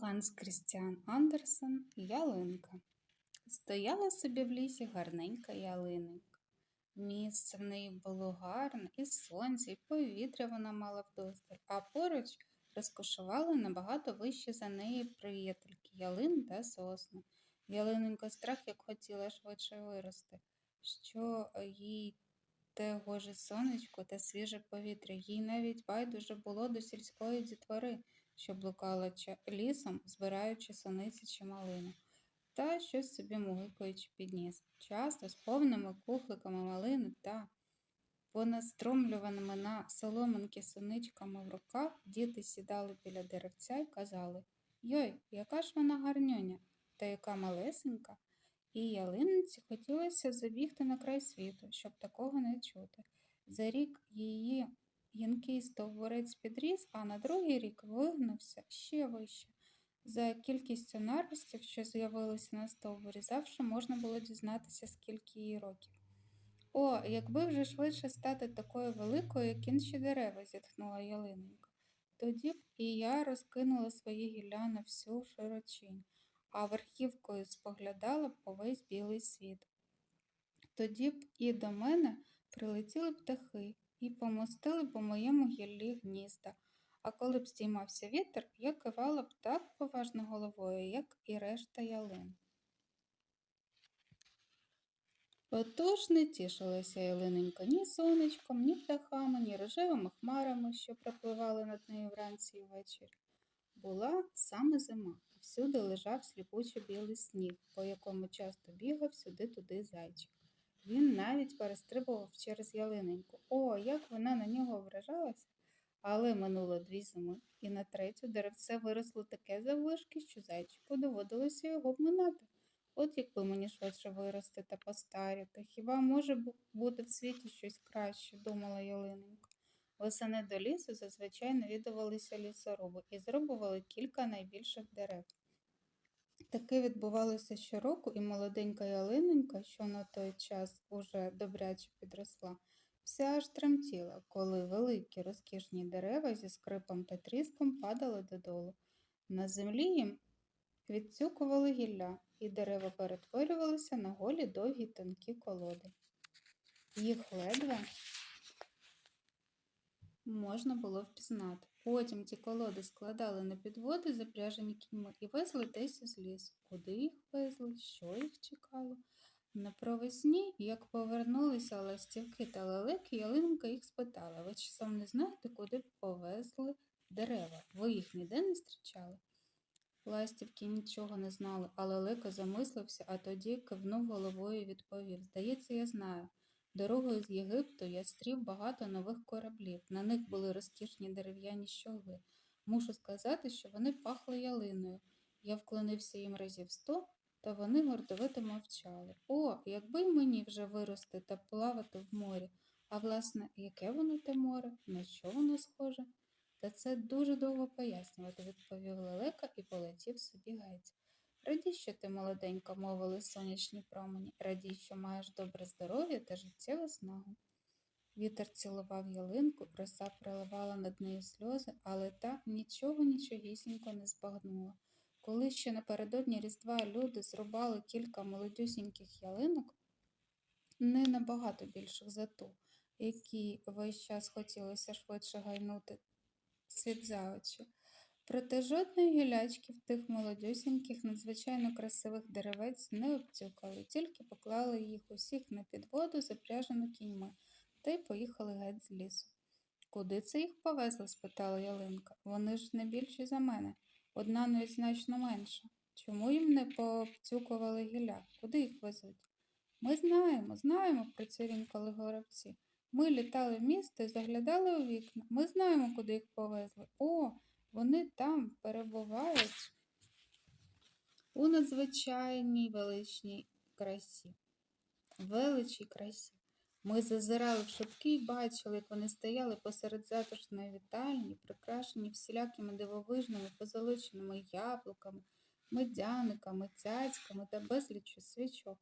Ганс Крістіан Андерсен Ялинка. Стояла собі в лісі гарненька ялиненька. Місце в неї було гарне, і сонце, і повітря вона мала вдосталь, а поруч розкошували набагато вище за неї приятельки ялин та сосни. Ялиненька страх, як хотіла швидше вирости, що їй те гоже сонечко та свіже повітря. Їй навіть байдуже було до сільської дітвори, що блукала лісом, збираючи сониці чи малину, та щось собі мугикаючи під ніс. Часто з повними кухликами малини та понастромлюваними на соломинки синичками в руках, діти сідали біля деревця і казали Йой, яка ж вона гарнюня, та яка малесенька. І ялиниці хотілося забігти на край світу, щоб такого не чути. За рік її гінкий стовбурець підріс, а на другий рік вигнався ще вище. За кількістю наростів, що з'явилися на стовбурі, завжди можна було дізнатися, скільки їй років. О, якби вже швидше стати такою великою, як інші дерева, зітхнула ялиненька. Тоді б і я розкинула свої гілля на всю широчинь, а верхівкою споглядала б увесь білий світ. Тоді б і до мене прилетіли птахи і помостили у моєму гіллі гнізда. А коли б здіймався вітер, я кивала б так поважно головою, як і решта ялин. Отож не тішилася ялиненька ні сонечком, ні птахами, ні рожевими хмарами, що пропливали над нею вранці і ввечері. Була саме зима, всюди лежав сліпучий білий сніг, по якому часто бігав сюди-туди зайчик. Він навіть перестрибував через ялиненьку. О, як вона на нього вражалася! Але минуло дві зими, і на третю деревце виросло таке заввишки, що зайчику доводилося його обминати. От якби мені швидше вирости та постаріти, хіба може бу- бути в світі щось краще, думала ялиненька. Восени до лісу зазвичай навідувалися лісоруби і зрубували кілька найбільших дерев. Таке відбувалося щороку, і молоденька ялиненька, що на той час уже добряче підросла, вся аж тремтіла, коли великі розкішні дерева зі скрипом та тріском падали додолу. На землі їм відцюкували гілля, і дерева перетворювалися на голі довгі тонкі колоди. Їх ледве можна було впізнати. Потім ті колоди складали на підводи, запряжені кіньми, і везли десь із лісу. Куди їх везли, що їх чекало. На провесні, як повернулися ластівки та лелеки, ялинка їх спитала, ви часом не знаєте, куди повезли дерева? Ви їх ніде не зустрічали? Ластівки нічого не знали, але Лека замислився, а тоді кивнув головою і відповів Здається, я знаю. Дорогою з Єгипту я стрів багато нових кораблів. На них були розкішні дерев'яні щогли. Мушу сказати, що вони пахли ялиною. Я вклонився їм разів сто, та вони гордовито мовчали. О, якби мені вже вирости та плавати в морі. А власне, яке воно те море, на що воно схоже? Та це дуже довго пояснювати, відповів лелека і полетів собі геть. Радій, що ти молоденька, мовили сонячні промені, радій, що маєш добре здоров'я та життєву снагу. Вітер цілував ялинку, роса проливала над нею сльози, але та нічого нічогісінько не збагнула. Коли ще напередодні Різдва люди зрубали кілька молодюсіньких ялинок, не набагато більших за ту, які весь час хотілося швидше гайнути світ за очі. Проте жодної гілячки в тих молодюсіньких, надзвичайно красивих деревець не обцюкали, тільки поклали їх усіх на підводу, запряжену кіньми, та й поїхали геть з лісу. Куди це їх повезли? спитала Ялинка. Вони ж не більші за мене, одна навіть значно менша. Чому їм не пообцюкували гілля? Куди їх везуть? Ми знаємо, знаємо, процірінькали горобці. Ми літали в місто і заглядали у вікна. Ми знаємо, куди їх повезли. О, вони там перебувають у надзвичайній величній красі. Величій красі. Ми зазирали в шибки і бачили, як вони стояли посеред затишної вітальні, прикрашені всілякими дивовижними позолоченими яблуками, медяниками, цяцьками та безліччю свічок.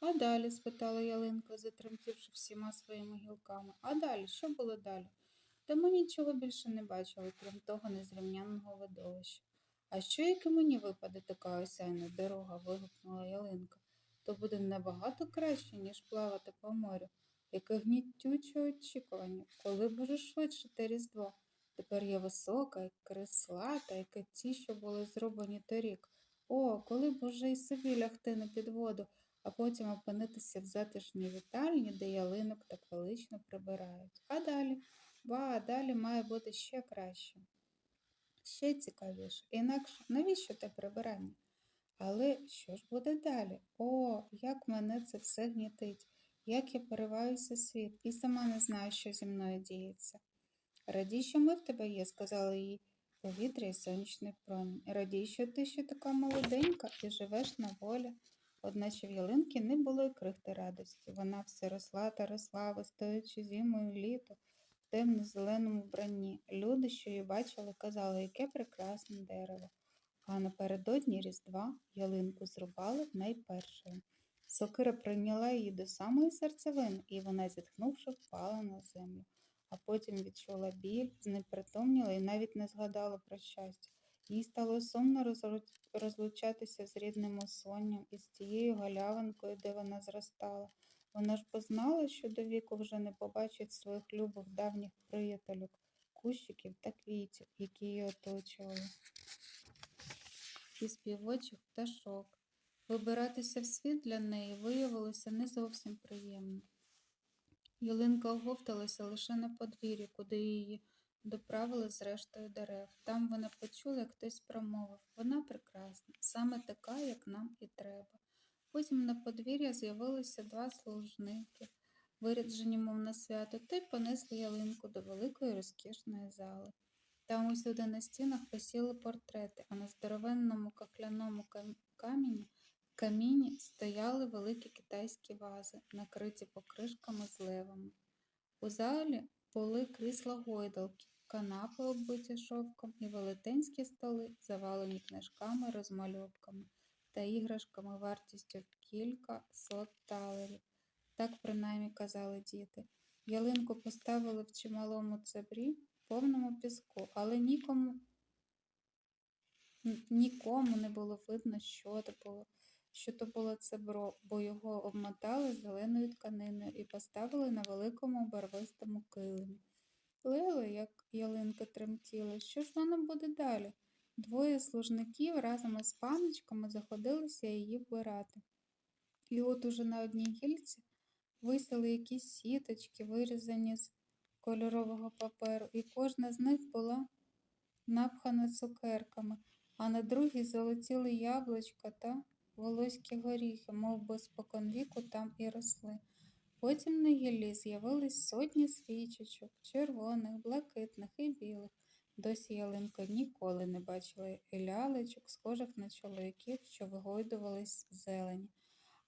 А далі? спитала ялинка, затремтівши всіма своїми гілками. А далі, що було далі? Та ми нічого більше не бачили, крім того незрівнянного видовища. А що, як і мені випаде така осяйна дорога? вигукнула ялинка. То буде набагато краще, ніж плавати по морю. Яке гнітюче очікування, коли б швидше те різдво. Тепер я висока і креслата, як і ті, що були зроблені торік. О, коли б уже й собі лягти на підводу, а потім опинитися в затишній вітальні, де ялинок так велично прибирають. А далі, ба, далі має бути ще краще. Ще цікавіше. Інакше навіщо те прибирання? Але що ж буде далі? О, як мене це все гнітить, як я пориваюся світ і сама не знаю, що зі мною діється. Радій, що ми в тебе є, сказала їй повітря і сонячний промінь. Радій, що ти ще така молоденька і живеш на волі. Одначе в ялинки не було й крихти радості. Вона все росла та росла, вистоючи зимою літо в темно-зеленому вбранні. Люди, що її бачили, казали, яке прекрасне дерево. А напередодні Різдва ялинку зрубали найпершою. Сокира прийняла її до самої серцевини, і вона, зітхнувши, впала на землю. А потім відчула біль, знепритомніла і навіть не згадала про щастя. Їй стало сумно розлучатися з рідним осонням і з тією галявинкою, де вона зростала. Вона ж познала, що до віку вже не побачить своїх любих давніх приятелюк, кущиків та квітів, які її оточували. І співочих пташок. Вибиратися в світ для неї виявилося не зовсім приємно. Ялинка оговталася лише на подвір'ї, куди її доправили з рештою дерев. Там вона почула, як хтось промовив вона прекрасна, саме така, як нам і треба. Потім на подвір'я з'явилися два служники, виряджені, мов на свято, та й понесли ялинку до великої розкішної зали. Там усюди на стінах висіли портрети, а на здоровенному кахляному камені каміні стояли великі китайські вази, накриті покришками з левами. У залі були крісла гойдалки, канапи, оббиті шовком, і велетенські столи, завалені книжками, розмальовками та іграшками вартістю кілька сот талерів. Так принаймні казали діти. Ялинку поставили в чималому цебрі, повному піску, але нікому, нікому не було видно, що то було що то було цебро, бо його обмотали зеленою тканиною і поставили на великому барвистому килимі. Лело, як ялинка тремтіла, що ж воно буде далі? Двоє служників разом із паночками заходилися її вбирати. І от уже на одній гільці висіли якісь сіточки, вирізані з кольорового паперу, і кожна з них була напхана цукерками, а на другій золотіли яблучка та волоські горіхи, мов би споконвіку там і росли. Потім на гіллі з'явились сотні свічечок, червоних, блакитних і білих. Досі ялинка ніколи не бачила лялечок, схожих на чоловіків, що вигойдувались в зелені.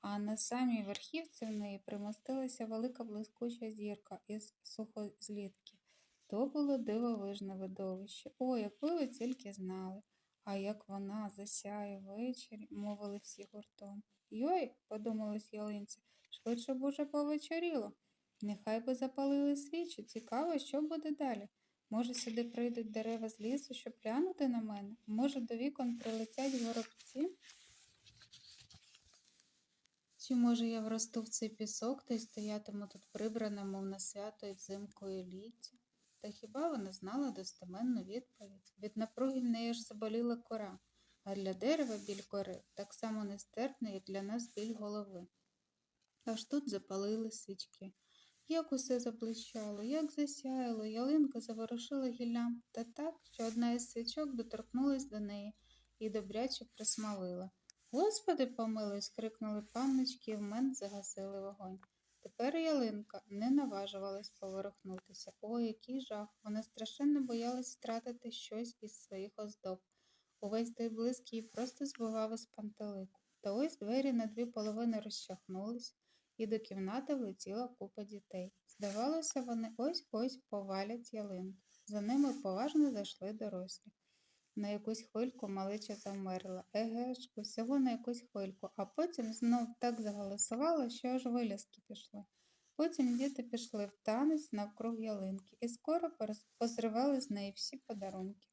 А на самій верхівці в неї примостилася велика блискуча зірка із сухозлітків. То було дивовижне видовище. О, якби ви тільки знали. А як вона засяє ввечері, мовили всі гуртом. Йой, подумалась ялинця, швидше б уже повечеріло. Нехай би запалили свічі, цікаво, що буде далі. Може, сюди прийдуть дерева з лісу, щоб глянути на мене? Може, до вікон прилетять горобці? Чи може я вросту в цей пісок та й стоятиму тут прибрана, мов на свято і взимку і ліття? Та хіба вона знала достеменну відповідь? Від напруги в неї ж заболіла кора, а для дерева біль кори так само нестерпна, як для нас біль голови. Аж тут запалили свічки. Як усе заблищало, як засяяло, ялинка заворушила гіллям та так, що одна із свічок доторкнулась до неї і добряче присмалила. Господи помилуй, скрикнули панночки і вмент загасили вогонь. Тепер ялинка не наважувалась поворухнутися. О, який жах! Вона страшенно боялась втратити щось із своїх оздоб. Увесь той блиск її просто збивав із пантелику. Та ось двері на дві половини розчахнулись, і до кімнати влетіла купа дітей. Здавалося, вони ось-ось повалять ялинку. За ними поважно зайшли дорослі. На якусь хвильку малеча замерла. Еге ж, усього на якусь хвильку, а потім знов так заголосувала, що аж вилязки пішли. Потім діти пішли в танець навкруг ялинки і скоро позривали з неї всі подарунки.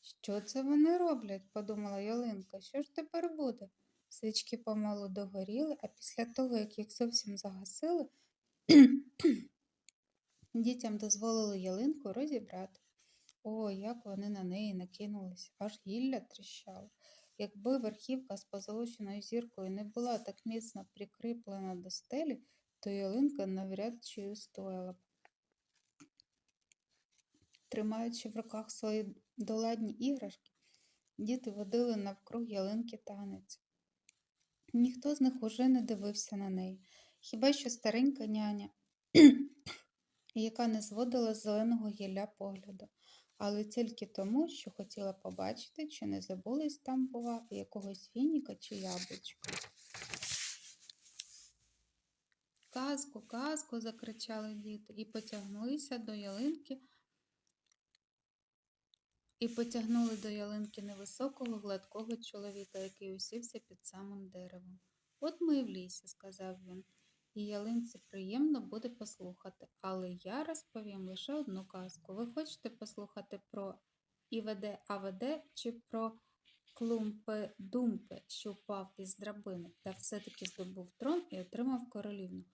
Що це вони роблять? подумала Ялинка. Що ж тепер буде? Свічки помалу догоріли, а після того, як їх зовсім загасили, дітям дозволили ялинку розібрати. О, як вони на неї накинулись, аж гілля тріщало. Якби верхівка з позолоченою зіркою не була так міцно прикріплена до стелі, то ялинка навряд чи устояла б. Тримаючи в руках свої доладні іграшки, діти водили навкруг ялинки танець. Ніхто з них уже не дивився на неї, хіба що старенька няня, яка не зводила з зеленого гілля погляду, але тільки тому, що хотіла побачити, чи не забулись там, бува, якогось фініка чи яблучка. Казку, казку, закричали діти і потягнулися до ялинки. І потягнули до ялинки невисокого гладкого чоловіка, який усівся під самим деревом. От ми в лісі, сказав він, і ялинці приємно буде послухати, але я розповім лише одну казку. Ви хочете послухати про Іведе Аведе чи про Клумпе Думпе, що впав із драбини, та все-таки здобув трон і отримав королівну.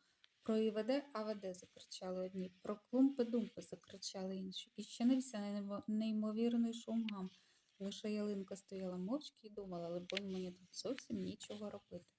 Про Іведе Аведе закричали одні, про Клумпе Думпе закричали інші. І щинився неймо- неймовірний шум гам. Лише ялинка стояла мовчки і думала, либонь мені тут зовсім нічого робити.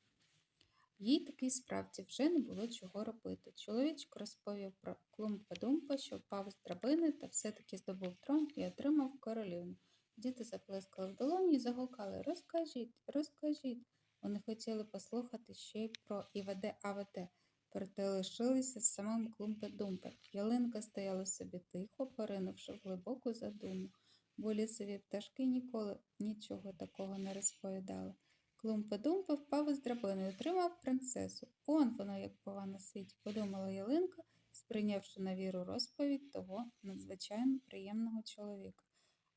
Їй таки справді вже не було чого робити. Чоловічок розповів про Клумпа Думпа, що впав з драбини та все-таки здобув трон і отримав королівну. Діти заплескали в долоні і загукали Розкажіть, розкажіть. Вони хотіли послухати ще й про Іведе Аведе, проте лишилися самим Клумпе Думпе. Ялинка стояла собі тихо, поринувши в глибоку задуму, бо лісові пташки ніколи нічого такого не розповідали. Клумпа-думпа впав із драбини і отримав принцесу. Он воно, як на світі, подумала Ялинка, сприйнявши на віру розповідь того надзвичайно приємного чоловіка.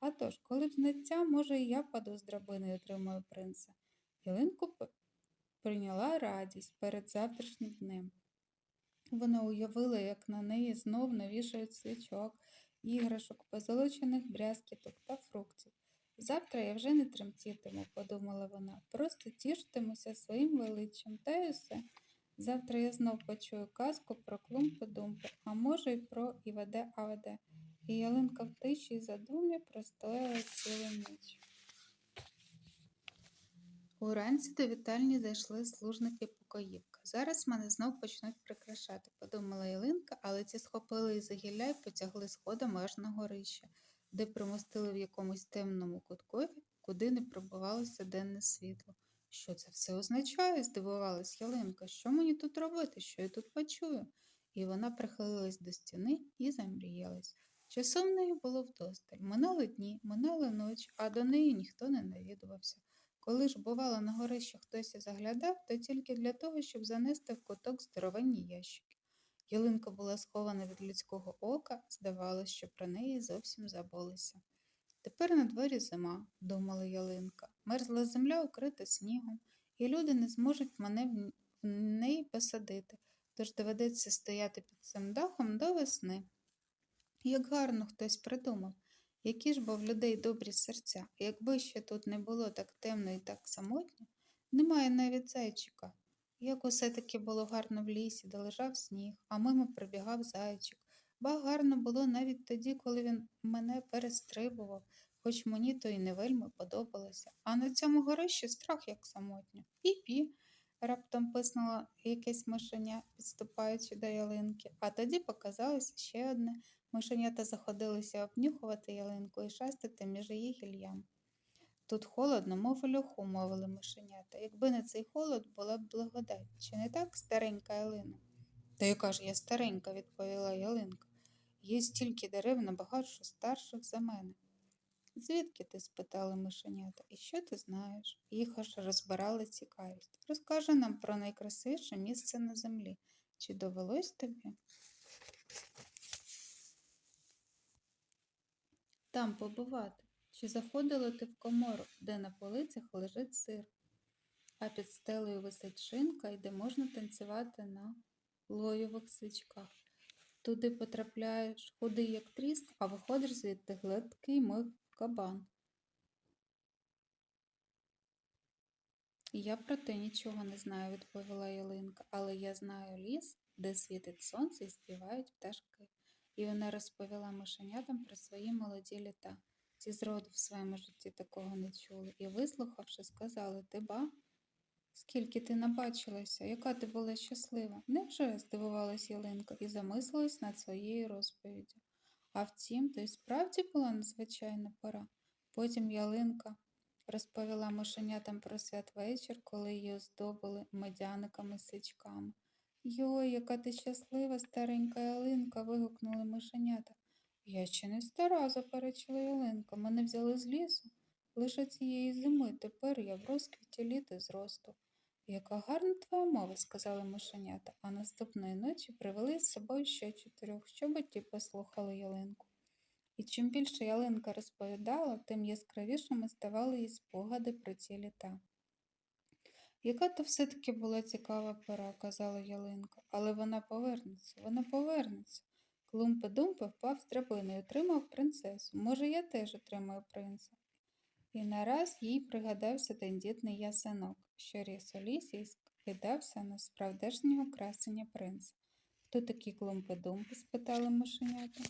А тож, коли б знаття, може, і я паду з драбини і отримаю принца. Ялинку прийняла радість перед завтрашнім днем. Вона уявила, як на неї знов навішають свічок, іграшок, позолочених брязкіток та фруктів. Завтра я вже не тремтітиму, подумала вона, просто тіштимуся своїм величчям, та й усе. Завтра я знов почую казку про клумпи-думпи, а може й про Іведе Аведе. І ялинка в тиші задумі простояла цілу ніч. Уранці до вітальні зайшли служники покоївка. Зараз мене знов почнуть прикрашати, подумала ялинка, але ті схопили із гілля і потягли сходами аж на горище, де примостили в якомусь темному куткові, куди не пробивалося денне світло. Що це все означає? здивувалась ялинка. Що мені тут робити? Що я тут почую? І вона прихилилась до стіни і замріялась. Часом в неї було вдосталь. Минали дні, минала ніч, а до неї ніхто не навідувався. Коли ж, бувало, на горище хтось і заглядав, то тільки для того, щоб занести в куток здоровенні ящики. Ялинка була схована від людського ока, здавалось, що про неї зовсім забулися. Тепер на дворі зима, думала ялинка. Мерзла земля укрита снігом, і люди не зможуть мене в неї посадити, тож доведеться стояти під цим дахом до весни. Як гарно хтось придумав, які ж бо в людей добрі серця, якби ще тут не було так темно і так самотньо, немає навіть зайчика. Як усе таки було гарно в лісі, де лежав сніг, а мимо прибігав зайчик. Ба гарно було навіть тоді, коли він мене перестрибував, хоч мені то й не вельми подобалося. А на цьому горищі страх як самотньо. Пі-пі. Раптом писнуло якесь мишеня, підступаючи до ялинки, а тоді показалося ще одне. Мишенята заходилися обнюхувати ялинку і шастати між її гіллям. Тут холодно, мов у льоху, мовили мишенята. Якби не цей холод, була б благодать. Чи не так, старенька ялина? Та яка ж я старенька, відповіла ялинка. Є стільки дерев набагато старших за мене. Звідки ти? спитали мишенята. І що ти знаєш? Їх аж розбирала цікавість. Розкажи нам про найкрасивіше місце на землі. Чи довелось тобі? Там побувати. Чи заходила ти в комору, де на полицях лежить сир, а під стелею висить шинка, і де можна танцювати на лоєвих свічках. Туди потрапляєш худий, як тріск, а виходиш звідти гладкий мив кабан. Я про те нічого не знаю, відповіла ялинка, але я знаю ліс, де світить сонце і співають пташки. І вона розповіла мишенятам про свої молоді літа. Ці зроду в своєму житті такого не чули і, вислухавши, сказали ти ба, скільки ти набачилася, яка ти була щаслива. Невже? здивувалась ялинка і замислилась над своєю розповіддю. А втім, то й справді була надзвичайна пора. Потім ялинка розповіла мишенятам про святвечір, коли її оздобили медяниками свічками. Йой, яка ти щаслива, старенька ялинка. вигукнули мишенята. Я ще не стара, заперечила ялинка. Мене взяли з лісу. Лише цієї зими тепер я в розквіті літа зросту. Яка гарна твоя мова, сказали мишенята, а наступної ночі привели з собою ще чотирьох, щоб ті послухали ялинку. І чим більше ялинка розповідала, тим яскравішими ставали її спогади про ці літа. Яка то все-таки була цікава пора, казала ялинка, але вона повернеться, вона повернеться. Клумпи-думпи впав з драбини і отримав принцесу. Може, я теж отримаю принца. І нараз їй пригадався тендітний ясенок, що ріс у лісі і скидався на справдешнього красення принца. Хто такі клумпи-думпи? спитали мишенята.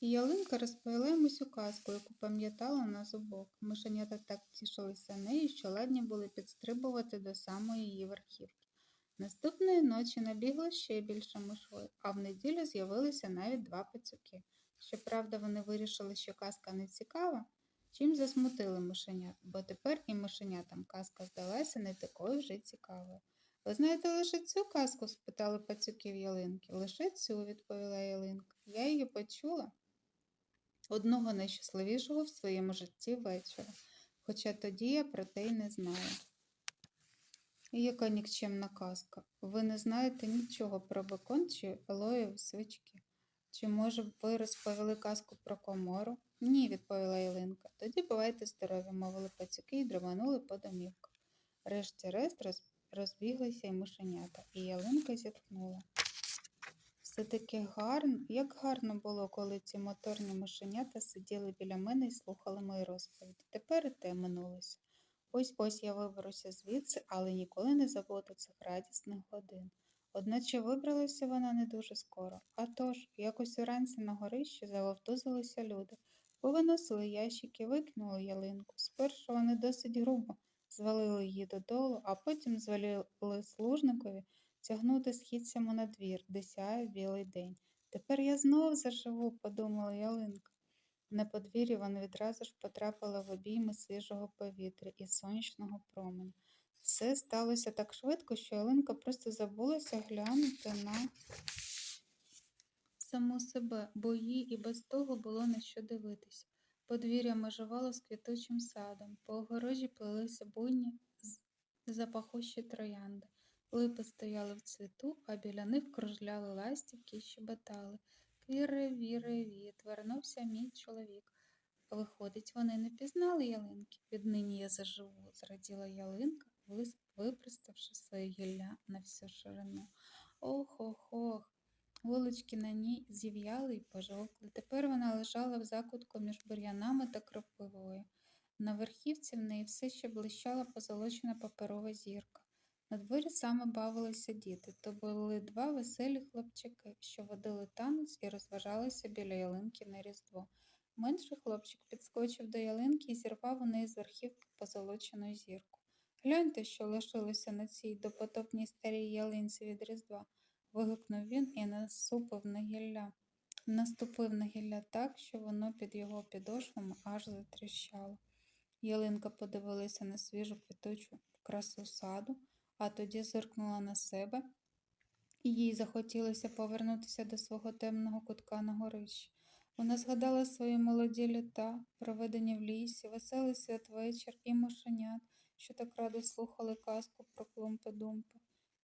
І ялинка розповіла йому цю казку, яку пам'ятала на зубок. Мишенята так тішилися нею, що ладні були підстрибувати до самої її верхівки. Наступної ночі набігло ще більше мишей, а в неділю з'явилися навіть два пацюки. Щоправда, вони вирішили, що казка не цікава, чим засмутили мишенят, бо тепер і мишенятам казка здалася не такою вже цікавою. Ви знаєте лише цю казку? спитали пацюків ялинки. Лише цю, відповіла ялинка. Я її почула одного найщасливішого в своєму житті вечора, хоча тоді я про те й не знаю. Яка нікчемна казка. Ви не знаєте нічого про бекон чи алоєві свічки. Чи, може, б ви розповіли казку про комору? Ні, відповіла Ялинка. Тоді бувайте здорові, мовили пацюки і дрованули по домівках. Решті-решт роз... розбіглися й мишенята, і ялинка зітхнула. Все таки гарно, як гарно було, коли ці моторні мишенята сиділи біля мене і слухали мої розповіді. Тепер і те минулося. Ось ось я виберуся звідси, але ніколи не забуду цих радісних годин. Одначе вибралася вона не дуже скоро. А тож, якось уранці на горищі завовтузилися люди, повиносили ящики, викинули ялинку. Спершу вони досить грубо звалили її додолу, а потім звалили служникові тягнути східцями на двір, де сяє білий день. Тепер я знов заживу, подумала ялинка. На подвір'ї вона відразу ж потрапила в обійми свіжого повітря і сонячного променю. Все сталося так швидко, що Ялинка просто забулася глянути на саму себе, бо їй і без того було на що дивитися. Подвір'я межувало з квітучим садом, по огорожі плелися буйні запахущі троянди. Липи стояли в цвіту, а біля них кружляли ластівки і щебетали. Віре, віре, віт, вернувся мій чоловік. Виходить, вони не пізнали ялинки. Віднині я заживу, зраділа ялинка, випроставши своє гілля на всю ширину. Ох ох ох. Голочки на ній зів'яли й пожовкли. Тепер вона лежала в закутку між бур'янами та кропивою. На верхівці в неї все ще блищала позолочена паперова зірка. На дворі саме бавилися діти. То були два веселі хлопчики, що водили танець і розважалися біля ялинки на різдво. Менший хлопчик підскочив до ялинки і зірвав у неї з верхівки позолочену зірку. Гляньте, що лишилося на цій допотопній старій ялинці від різдва. вигукнув він і насупив на гілля. Наступив на гілля так, що воно під його підошвами аж затріщало. Ялинка подивилася на свіжу квіточу красу саду, а тоді зиркнула на себе, і їй захотілося повернутися до свого темного кутка на горищі. Вона згадала свої молоді літа, проведені в лісі, веселий святвечір і мошенят, що так радо слухали казку про клумпи-думпи.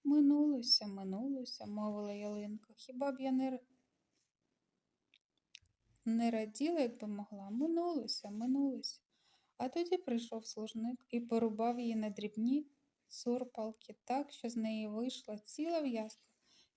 Минулося, минулося, мовила ялинка. Хіба б я не не раділа, якби могла? Минулося, минулося. А тоді прийшов служник і порубав її на дрібні цурпалки так, що з неї вийшла ціла в'язка,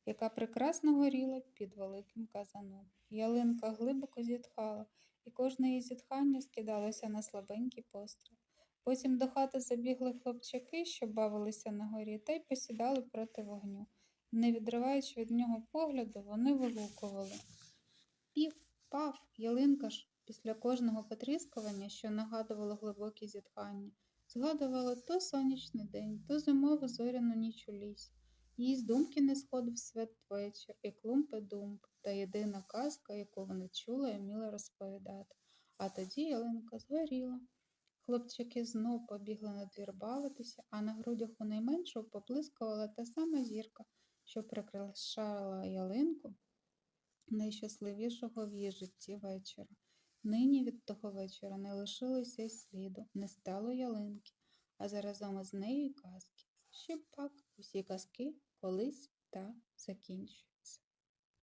яка прекрасно горіла під великим казаном. Ялинка глибоко зітхала, і кожне її зітхання скидалося на слабенький постріл. Потім до хати забігли хлопчаки, що бавилися на горі, та й посідали проти вогню. Не відриваючи від нього погляду, вони вигукували. Пів, пав, ялинка ж після кожного потріскування, що нагадувало глибокі зітхання, згадувала то сонячний день, то зимову зоряну ніч у лісі. Їй з думки не сходив святвечір і клумпи думб, та єдина казка, яку вона чула і вміла розповідати. А тоді ялинка згоріла. Хлопчики знов побігли на двір бавитися, а на грудях у найменшого поблискувала та сама зірка, що прикрашала ялинку найщасливішого в її житті вечора. Нині від того вечора не лишилося й сліду, не стало ялинки, а заразом із нею й казки. Ще пак усі казки колись та закінчують.